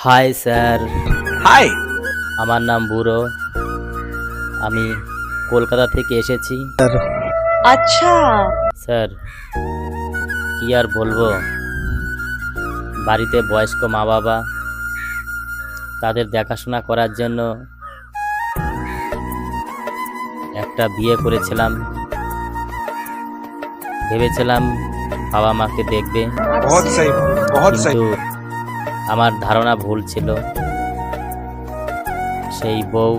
Hi sir. High! আমার নাম বুড়ো। আমি কলকাতা থেকে এসেছি। আচ্ছা। স্যার কি আর বলব? বাড়িতে বয়স্ক মা বাবা তাদের দেখাশোনা করার জন্য একটা বিয়ে করেছিলাম। ভেবেছিলাম বাবা মাকে দেখবে কিন্তু আমার ধারণা ভুল ছিল। সেই বউ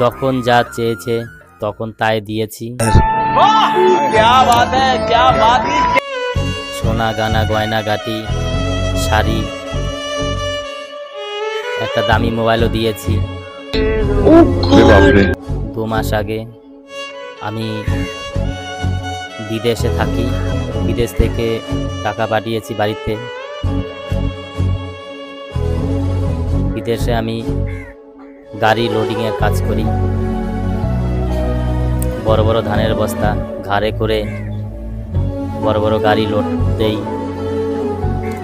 যখন যা চেয়েছে তখন তাই দিয়েছি। সোনা গানা গয়না গাটি, শাড়ি, একটা দামি মোবাইলও দিয়েছি। দু মাস আগে আমি বিদেশে থাকি, বিদেশ থেকে টাকা পাঠিয়েছি বাড়িতে। বিদেশে আমি গাড়ি লোডিংয়ের কাজ করি। বড় বড় ধানের বস্তা ঘাড়ে করে বড় বড় গাড়ি লোড দেই।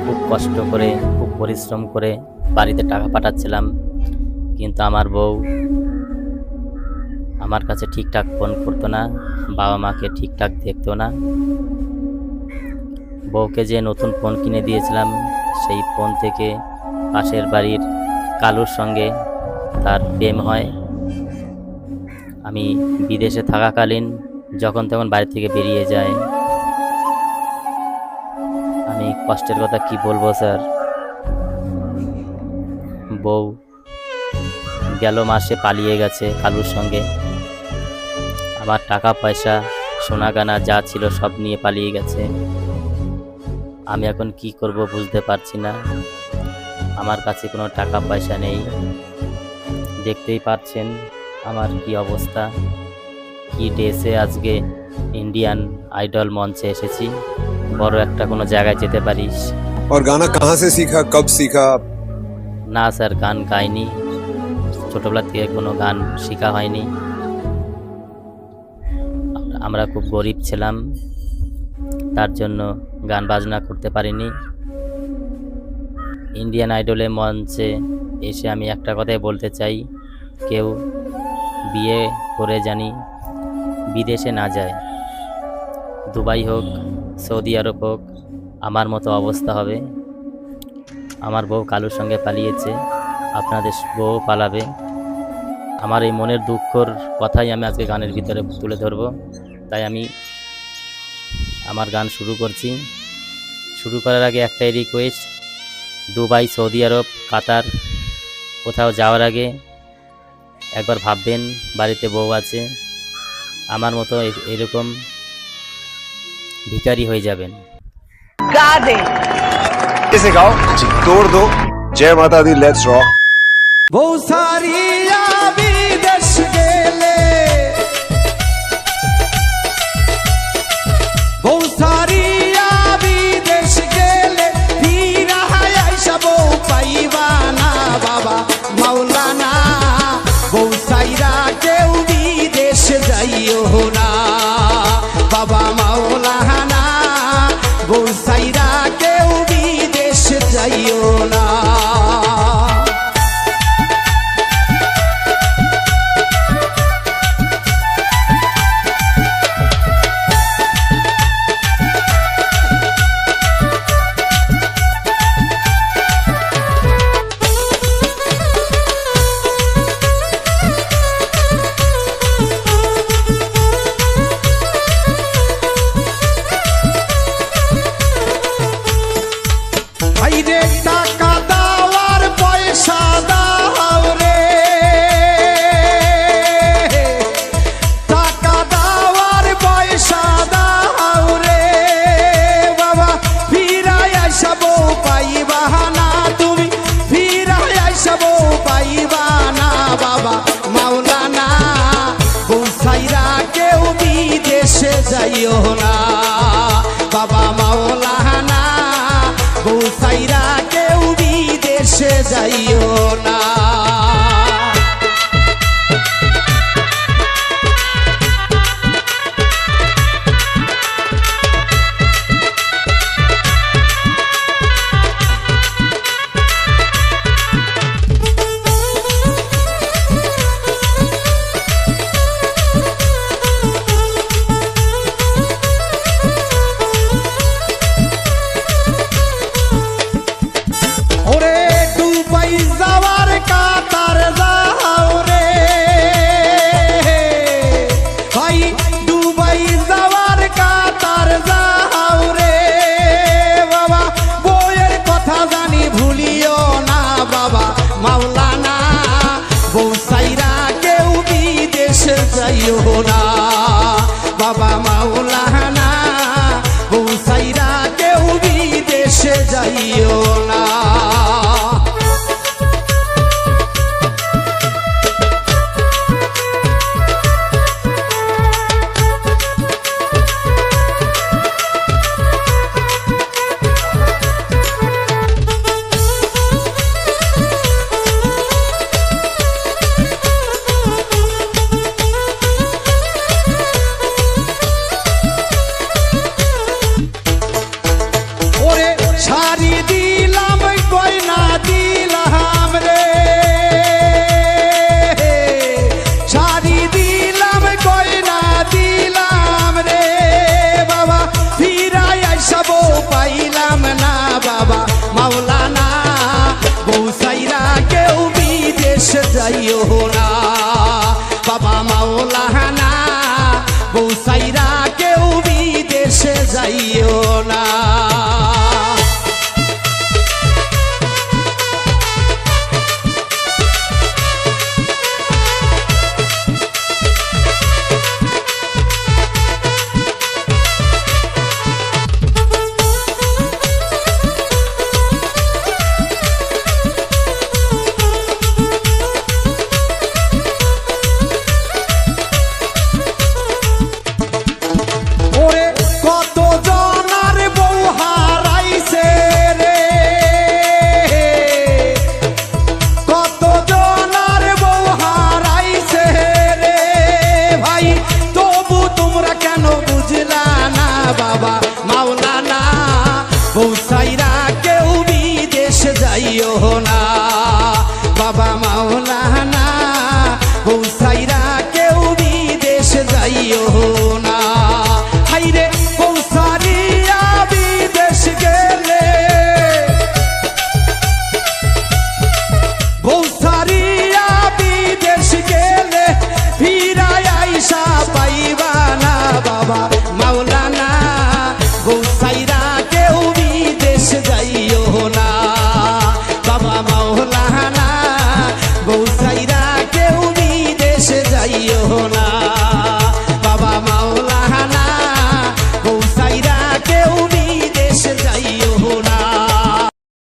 খুব কষ্ট করে, খুব পরিশ্রম করে বাড়িতে টাকা পাঠাচ্ছিলাম। কিন্তু আমার বউ আমার কাছে ঠিকঠাক ফোন করতো না, বাবা মাকে ঠিকঠাক দেখতো না। বউকে যে নতুন ফোন কিনে দিয়েছিলাম, সেই ফোন থেকে পাশের বাড়ির কালুর সঙ্গে তার প্রেম হয়। আমি বিদেশে থাকাকালীন যখন তখন বাড়ি থেকে বেরিয়ে যায় আমি কষ্টের কথা কি বলব, স্যার? বউ গেল মাসে পালিয়ে গেছে কালুর সঙ্গে। আমার টাকা, পয়সা, সোনা, গানা যা ছিল সব নিয়ে পালিয়ে গেছে। আমি এখন কি করব বুঝতে পারছি না। আমার কাছে কোনো টাকা পয়সা নেই। দেখতেই পাচ্ছেন আমার কি অবস্থা। কি ড্রেসে আজকে ইন্ডিয়ান আইডল মঞ্চে এসেছি। বড় একটা কোনো জায়গায় যেতে পারিস। আর গানা কাহা সে শিখা কব শিখা না স্যার গান গাইনি। ছোটবেলা থেকে কোনো গান শেখা হয়নি। আমরা খুব গরিব ছিলাম। তার জন্য গান বাজনা করতে পারিনি। ইন্ডিয়ান আইডলের মঞ্চে এসে আমি একটা কথাই বলতে চাই। কেউ বিয়ে করে জানি বিদেশে না যায়। দুবাই হোক, সৌদি আরব হোক, আমার মতো অবস্থা হবে। আমার বউ কালুর সঙ্গে পালিয়েছে, আপনাদের বউ পালাবে। আমার এই মনের দুঃখর কথাই আমি আজকে গানের ভিতরে তুলে ধরবো। তাই আমি আমার গান শুরু করছি। শুরু করার আগে একটাই request Dubai Saudi Arab Qatar কোথাও যাওয়ার আগে একবার ভাববেন বাড়িতে বউ আছে আমার মতো এ- এরকম ভিখারি হয়ে যাবেন গা দে इसे गाओ तोड़ दो जय माता दी लेट्स रॉक বউ সারিয়া বিদেশ গেলে বউ বউ সাইরা কেউ বিদেশ যাইও না। DJ বিদেশে যাইও না। সাইরা কেউ বিদেশে যাইও না। বউ সাইরা কেউ বিদেশ যাইও না।